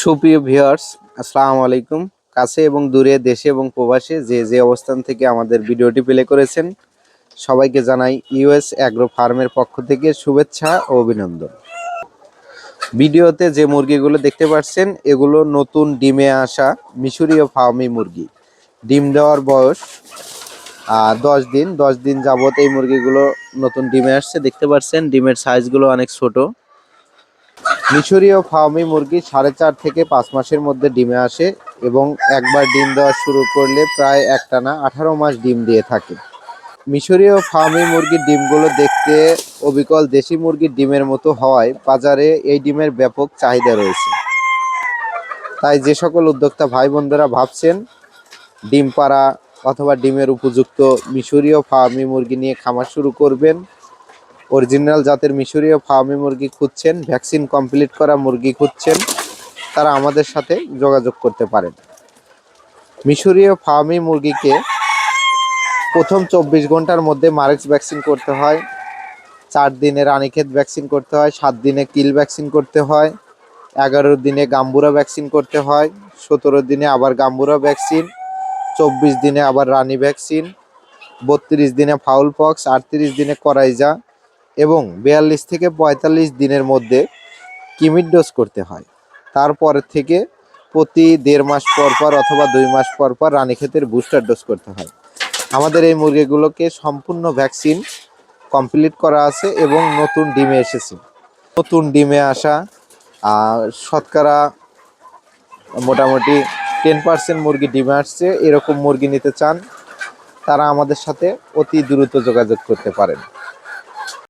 সুপ্রিয় ভিউয়ার্স, আসসালামু আলাইকুম। কাছে এবং দূরে, দেশে এবং প্রবাসে যে যে অবস্থান থেকে আমাদের ভিডিওটি প্লে করেছেন, সবাইকে জানাই ইউএস অ্যাগ্রো ফার্মের পক্ষ থেকে শুভেচ্ছা ও অভিনন্দন। ভিডিওতে যে মুরগিগুলো দেখতে পাচ্ছেন, এগুলো নতুন ডিমে আসা মিশরীয় ফার্মি মুরগি। ডিম দেওয়ার বয়স দশ দিন। দশ দিন যাবত এই মুরগিগুলো নতুন ডিমে আসছে। দেখতে পাচ্ছেন, ডিমের সাইজগুলো অনেক ছোট। মিশরীয় ফার্মি মুরগি সাড়ে চার থেকে পাঁচ মাসের মধ্যে ডিমে আসে এবং একবার ডিম দেওয়া শুরু করলে প্রায় একটানা আঠারো মাস ডিম দিয়ে থাকে। মিশরীয় ফার্মি মুরগির ডিমগুলো দেখতে অবিকল দেশি মুরগির ডিমের মতো হওয়ায় বাজারে এই ডিমের ব্যাপক চাহিদা রয়েছে। তাই যে সকল উদ্যোক্তা ভাই বোনদেরা ভাবছেন, ডিম পাড়া অথবা ডিমের উপযুক্ত মিশরীয় ফার্মি মুরগি নিয়ে খামার শুরু করবেন অরিজিনাল জাতের মিশরীয় ফার্মি মুরগি খুঁজছেন, ভ্যাকসিন কমপ্লিট করা মুরগি খুঁজছেন, তারা আমাদের সাথে যোগাযোগ করতে পারেন। মিশরীয় ফার্মি মুরগিকে প্রথম চব্বিশ ঘণ্টার মধ্যে মারেক্স ভ্যাকসিন করতে হয়, চার দিনে রানীক্ষেত ভ্যাকসিন করতে হয়, সাত দিনে কিল ভ্যাকসিন করতে হয়, এগারো দিনে গাম্বুরা ভ্যাকসিন করতে হয়, সতেরো দিনে আবার গাম্বুরা ভ্যাকসিন, চব্বিশ দিনে আবার রানী ভ্যাকসিন, বত্রিশ দিনে ফাউল পক্স, আটত্রিশ দিনে করাইজা এবং বিয়াল্লিশ থেকে পঁয়তাল্লিশ দিনের মধ্যে কিমির ডোজ করতে হয়। তারপর থেকে প্রতি দেড় মাস পর পর অথবা দুই মাস পর পর রানীক্ষেতের বুস্টার ডোজ করতে হয়। আমাদের এই মুরগিগুলোকে সম্পূর্ণ ভ্যাকসিন কমপ্লিট করা আছে এবং নতুন ডিমে এসেছে। নতুন ডিমে আসা শতকরা মোটামুটি টেন পার্সেন্ট মুরগি ডিমে আসছে, এরকম মুরগি নিতে চান, তারা আমাদের সাথে অতি দ্রুত যোগাযোগ করতে পারেন।